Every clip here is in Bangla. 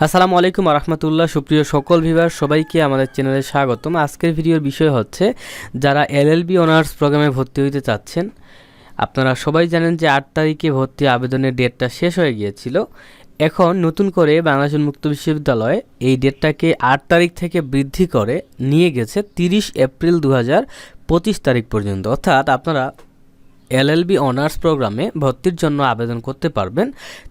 আসসালামু আলাইকুম রহমতুল্লাহ সুপ্রিয় সকল ভিভার সবাইকে আমাদের চ্যানেলে স্বাগতম। আজকের ভিডিওর বিষয় হচ্ছে, যারা এলএলবি অনার্স প্রোগ্রামে ভর্তি হইতে চাচ্ছেন, আপনারা সবাই জানেন যে আট তারিখে ভর্তি আবেদনের ডেটটা শেষ হয়ে গিয়েছিল। এখন নতুন করে বাংলাদেশ মুক্ত বিশ্ববিদ্যালয় এই ডেটটাকে আট তারিখ থেকে বৃদ্ধি করে নিয়ে গেছে তিরিশ এপ্রিল দু পঁচিশ তারিখ পর্যন্ত। অর্থাৎ আপনারা এলএলবি অনার্স প্রোগ্রামে ভর্তির জন্য আবেদন করতে পারবেন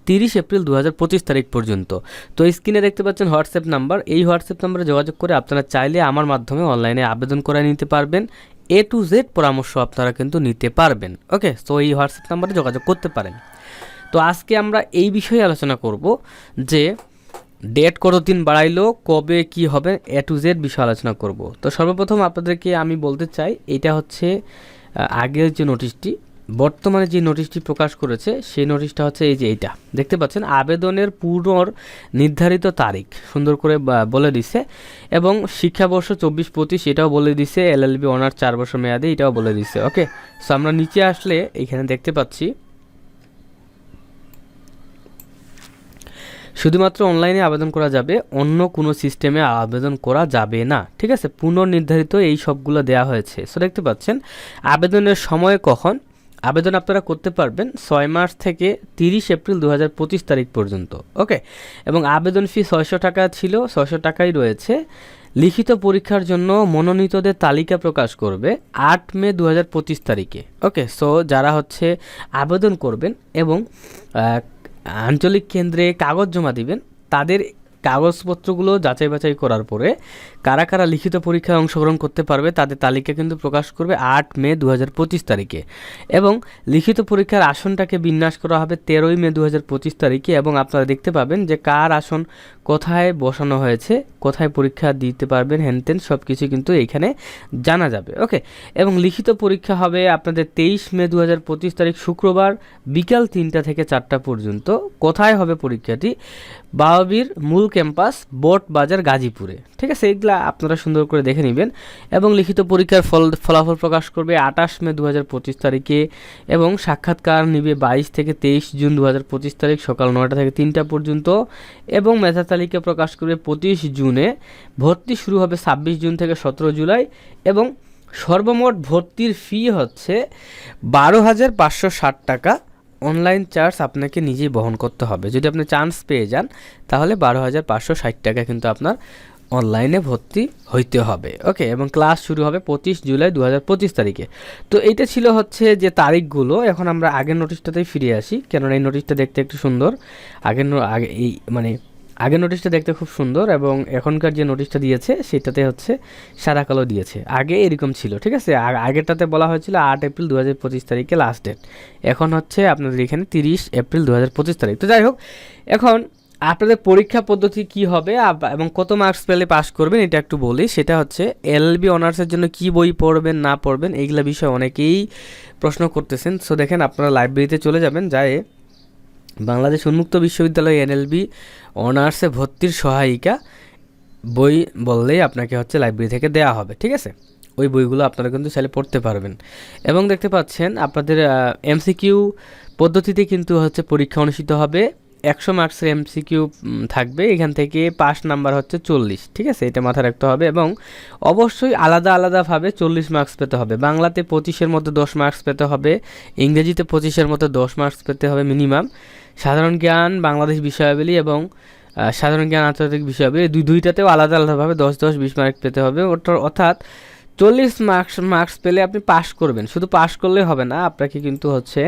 তিরিশ এপ্রিল দু হাজার পঁচিশ তারিখ পর্যন্ত। তো স্ক্রিনে দেখতে পাচ্ছেন হোয়াটসঅ্যাপ নাম্বার। এই হোয়াটসঅ্যাপ নাম্বারে যোগাযোগ করে আপনারা চাইলে আমার মাধ্যমে অনলাইনে আবেদন করে নিতে পারবেন। এ টু জেড পরামর্শ আপনারা কিন্তু নিতে পারবেন। ওকে তো এই হোয়াটসঅ্যাপ নাম্বারে যোগাযোগ করতে পারেন। তো আজকে আমরা এই বিষয়ে আলোচনা করব যে ডেট কতদিন বাড়াইলো, কবে কি হবে, এ টু জেড বিষয়ে আলোচনা করব। তো সর্বপ্রথম আপনাদেরকে আমি বলতে চাই, এটা হচ্ছে আগের যে নোটিশটি বর্তমানে যে নোটিশটি প্রকাশ করেছে, সেই নোটিশটা হচ্ছে এই যে এইটা। দেখতে পাচ্ছেন, আবেদনের পুনর নির্ধারিত তারিখ সুন্দর করে বলে দিছে এবং শিক্ষাবর্ষ চব্বিশ পঁচিশ এটাও বলে দিছে, এলএলবি অনার্স চার বছর মেয়াদে, এটাও বলে দিছে, ওকে? সো আমরা নিচে আসলে এখানে দেখতে পাচ্ছি, শুধুমাত্র অনলাইনে আবেদন করা যাবে, অন্য কোনো সিস্টেমে আবেদন করা যাবে না, ঠিক আছে? পুনর্নির্ধারিত এই সবগুলো দেওয়া হয়েছে। সো দেখতে পাচ্ছেন, আবেদনের সময় কখন? আবেদন আপনারা করতে পারবেন ছয় মার্চ থেকে তিরিশ এপ্রিল দু হাজার পঁচিশ তারিখ পর্যন্ত, ওকে? এবং আবেদন ফি ছয়শো টাকা ছিল, ছয়শো টাকাই রয়েছে। লিখিত পরীক্ষার জন্য মনোনীতদের তালিকা প্রকাশ করবে আট মে দু হাজার পঁচিশ তারিখে, ওকে? সো, যারা হচ্ছে আবেদন করবেন এবং আঞ্চলিক কেন্দ্রে কাগজ জমা দিবেন, তাদের কাগজপত্রগুলো যাচাই বাছাই করার পরে কারা কারা লিখিত পরীক্ষায় অংশগ্রহণ করতে পারবে তাদের তালিকা কিন্তু প্রকাশ করবে আট মে দু হাজার পঁচিশ তারিখে। এবং লিখিত পরীক্ষার আসনটাকে বিন্যাস করা হবে তেরোই মে দু হাজার পঁচিশ তারিখে এবং আপনারা দেখতে পাবেন যে কার আসন কোথায় বসানো হয়েছে, কোথায় পরীক্ষা দিতে পারবেন হ্যানতেন সব কিছু কিন্তু এখানে জানা যাবে। ওকে, এবং লিখিত পরীক্ষা হবে আপনাদের তেইশ মে দু হাজার পঁচিশ তারিখ শুক্রবার বিকাল তিনটা থেকে চারটা পর্যন্ত। কোথায় হবে পরীক্ষাটি? বাওয়াবির মূল ক্যাম্পাস বোট বাজার গাজীপুরে। ঠিক আছে? এগুলা আপনারা সুন্দর করে দেখে নেবেন এবং লিখিত পরীক্ষার ফল, ফলাফল প্রকাশ করবে আঠাশ মে দু হাজার পঁচিশ তারিখে এবং সাক্ষাৎকার নিবে বাইশ থেকে তেইশ জুন দু হাজার পঁচিশ তারিখ সকাল নয়টা থেকে তিনটা পর্যন্ত এবং মেধা তালিকা প্রকাশ করবে পঁচিশ জুনে। ভর্তি শুরু হবে ছাব্বিশ জুন থেকে সতেরো জুলাই এবং সর্বমোট ভর্তির ফি হচ্ছে বারো হাজার পাঁচশো ষাট টাকা। অনলাইন চার্জ আপনাকে নিজেই বহন করতে হবে। যদি আপনি চান্স পেয়ে যান, তাহলে বারো হাজার পাঁচশো ষাট টাকা কিন্তু আপনার অনলাইনে ভর্তি হইতে হবে। ওকে এবং ক্লাস শুরু হবে পঁচিশ জুলাই দু হাজার পঁচিশ তারিখে। তো এইটা ছিল হচ্ছে যে তারিখগুলো। এখন আমরা আগের নোটিশটাতেই ফিরে আসি। কেননা এই নোটিশটা দেখতে একটু সুন্দর। আগের আগে এই মানে আগের নোটিশটা দেখতে খুব সুন্দর এবং এখনকার যে নোটিশটা দিয়েছে, সেটাতে হচ্ছে সাদা কালো দিয়েছে। আগে এরকম ছিল, ঠিক আছে? আগেরটাতে বলা হয়েছিল আট এপ্রিল দু হাজার পঁচিশ তারিখে লাস্ট ডেট এখন হচ্ছে আপনাদের এখানে তিরিশ এপ্রিল দু হাজার পঁচিশ তারিখ। তো যাই হোক, এখন আপনাদের পরীক্ষা পদ্ধতি কি হবে এবং কত মার্কস পেলে পাস করবেন, এটা একটু বলি। সেটা হচ্ছে এলবি অনার্সের জন্য কি বই পড়বেন, না পড়বেন, এইগুলা বিষয়ে অনেকেই প্রশ্ন করতেছেন। সো দেখেন, আপনারা লাইব্রেরিতে চলে যাবেন, যায় বাংলাদেশ উন্মুক্ত বিশ্ববিদ্যালয় এনএলবি অনার্সে ভর্তির সহায়িকা বই বললেই আপনাকে হচ্ছে লাইব্রেরি থেকে দেওয়া হবে, ঠিক আছে? ওই বইগুলো আপনারা কিন্তু চাইলে পড়তে পারবেন। এবং দেখতে পাচ্ছেন আপনাদের এমসিকিউ পদ্ধতিতে কিন্তু হচ্ছে পরীক্ষা অনুষ্ঠিত হবে। একশো মার্কসের এমসিকিউ থাকবে। এখান থেকে পাস নাম্বার হচ্ছে চল্লিশ, ঠিক আছে? এটা মাথায় রাখতে হবে এবং অবশ্যই আলাদা আলাদাভাবে চল্লিশ মার্কস পেতে হবে। বাংলাতে পঁচিশের মধ্যে দশ মার্কস পেতে হবে, ইংরেজিতে পঁচিশের মধ্যে দশ মার্কস পেতে হবে মিনিমাম। সাধারণ জ্ঞান, বাংলাদেশ বিষয়াবলী এবং সাধারণ জ্ঞান, আন্তর্জাতিক বিষয়াবলী দুই দুইটাতেও আলাদা আলাদাভাবে দশ দশ বিশ মার্ক পেতে হবে। অর্থাৎ চল্লিশ মার্কস মার্কস পেলে আপনি পাশ করবেন। শুধু পাশ করলে হবে না, আপনাকে কিন্তু হচ্ছে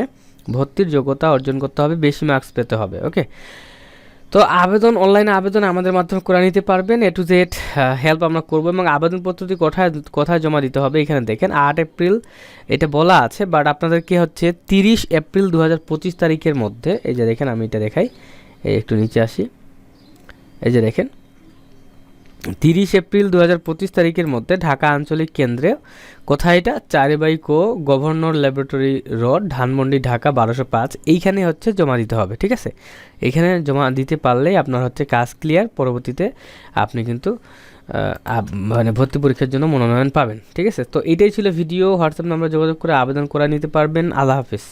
ভর্তির যোগ্যতা অর্জন করতে হবে, বেশি মার্কস পেতে হবে, ওকে? তো আবেদন অনলাইনে আবেদন আমাদের মাধ্যমে করে নিতে পারবেন। এ টু জেড হেল্প আমরা করব এবং আবেদনপত্রটি কোথায় কোথায় জমা দিতে হবে এখানে দেখেন, আট এপ্রিল এটা বলা আছে বাট আপনাদের কি হচ্ছে, তিরিশ এপ্রিল দু হাজার পঁচিশ তারিখের মধ্যে, এই যে দেখেন আমি এটা দেখাই একটু নিচে আসি, এই যে দেখেন তিরিশ এপ্রিল দু হাজার পঁচিশ তারিখের মধ্যে ঢাকা আঞ্চলিক কেন্দ্রে, কোথায় এটা? চারিবাইকো governor laboratory road, Dhanmondi, Dhaka, বারোশো পাঁচ। এইখানে হচ্ছে জমা দিতে হবে, ঠিক আছে? এখানে জমা দিতে পারলেই আপনার হচ্ছে কাজ ক্লিয়ার পরবর্তীতে আপনি কিন্তু মানে ভর্তি পরীক্ষার জন্য মনোনয়ন পাবেন, ঠিক আছে? তো এটাই ছিল ভিডিও, হোয়াটসঅ্যাপ নাম্বার যোগাযোগ করে আবেদন করে নিতে পারবেন। আল্লাহ হাফিজ।